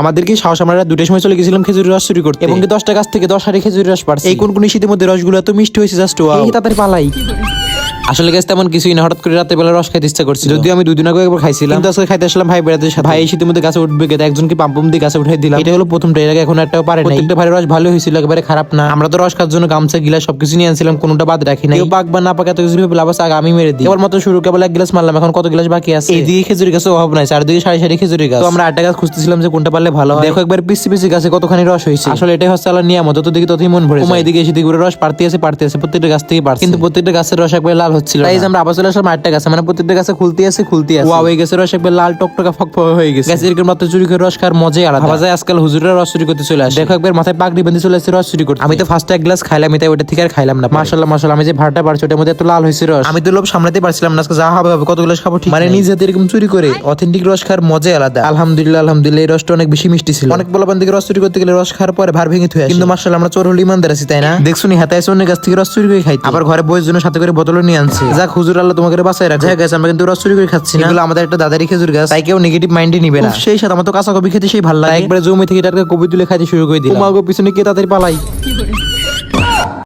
আমাদের কি সাহস আমরা দুটোর সময় চলে গেছিলাম খেজুর রস চুরি করতে। এবং দশটা গাছ থেকে দশ হাড়ি খেজুর রস পারছি? এই কোন কোন শীতের মধ্যে রসগুলো তো মিষ্টি হয়েছে জাস্ট ও তাদের পালাই। আসলে গেছে তেমন কিছুই না। হঠাৎ করে রাতে বেলা রস খাইতে ইচ্ছা করছিল। যদিও আমি দুদিন আগে একবার খাইছিলাম। কিন্তু আজকে খাইতে আসলাম ভাই বেড়াতে সাথে। ভাই এই শীতের মধ্যে গাছে উঠবে গেতে একজনকে পাম্পুম দিয়ে গাছে উঠাই দিলাম। এটা হলো প্রথমটা এর আগে এখন একটাও পারে না প্রত্যেকটা ভাই রস ভালো হয়েছিল একেবারে খারাপ না। আমরা তো রস খাওয়ার জন্য গামছা গিলাস সবকিছু নিয়ে আনছিলাম কোনোটা বাদ রাখি না কেউ পাক বা না পাক এত কিছু ভেবে লাভ আছে আগে আমি মেরে দিই। এবার মতো শুরু কেবল এক গ্লাস মারলাম এখন কত গ্লাস বাকি আছে? এইদিকে খেজুরি গাছে অভাব নাই চারদিকে সারি সারি খেজুরি গাছ। তো আমরা আটটা গাছ খুঁজতেছিলাম যে কোনটা পারলে ভালো হয়। দেখো একবার পিসি পিসি গাছে কতখানি রস হয়েছে। আসলে এটাই হচ্ছে আল্লাহ নিয়ামত তো দেখি ততই মন ভরে এদিকে এসে দিকে রস পারতে আছে পারতে আছে প্রত্যেকটা গাছ থেকে পারছে। কিন্তু প্রত্যেকটা গাছের রস একবার লাল হচ্ছিল তাই আমরা আবার চলে আসলাম আটটা গাছে মানে প্রত্যেকটা গাছে খুলতে আছে খুলতে আছে। ওয়া হয়ে গেছে রস একবার লাল টকটকা ফক ফক হয়ে গেছে। গাছের এরকম মাত্র চুরি করে রস খাওয়ার মজাই আলাদা। ভাবা যায় আজকাল হুজুরের রস চুরি করতে চলে আসে। দেখো একবার মাথায় পাগড়ি বেঁধে চলে আসছে রস চুরি করতে। আমি তো ফার্স্ট এক গ্লাস খাইলাম তাই ওটা থেকে আর খাইলাম না মাশাল্লাহ মাশাল্লাহ আমি যে ভাড়াটা পারছি ওটার মধ্যে এত লাল হয়েছে রস। আমি তো লোভ সামলাতে পারছিলাম না আজকে যা হবে হবে কত গ্লাস খাব ঠিক মানে নিজে হাতে এরকম চুরি করে অথেন্টিক রস খাওয়ার মজাই আলাদা। আলহামদুলিল্লাহ আলহামদুলিল্লাহ এই রসটা অনেক বেশি মিষ্টি ছিল। অনেক বলবান থেকে রস চুরি করতে গেলে রস খাওয়ার পরে ভার ভেঙে থুয়ে কিন্তু মাশাল্লাহ আমরা চোর হলে ইমানদার আছি তাই না? দেখছ নি হাতে আছে অনেক গাছ থেকে রস চুরি করে খাই আবার ঘরে বইয়ের জন্য সাথে করে বোতলও নিয়ে আনছে। যাক হুজুর আল্লাহ তোমাকে বাঁচাই রাখে গেছে আমরা কিন্তু রস চুরি করে খাচ্ছি না। এগুলো আমাদের একটা দাদারি খেজুর গাছ। তাই কেউ নেগেটিভ মাইন্ডে নিবে না। সেই সাথে আমার তো কাঁচা কবি খেতে সেই ভালো লাগে। একবারে জমি থেকে টাটকা কবি তুলে খাইতে শুরু করে দিলাম। মাগো পিছনে কে তাড়াতাড়ি পালাই?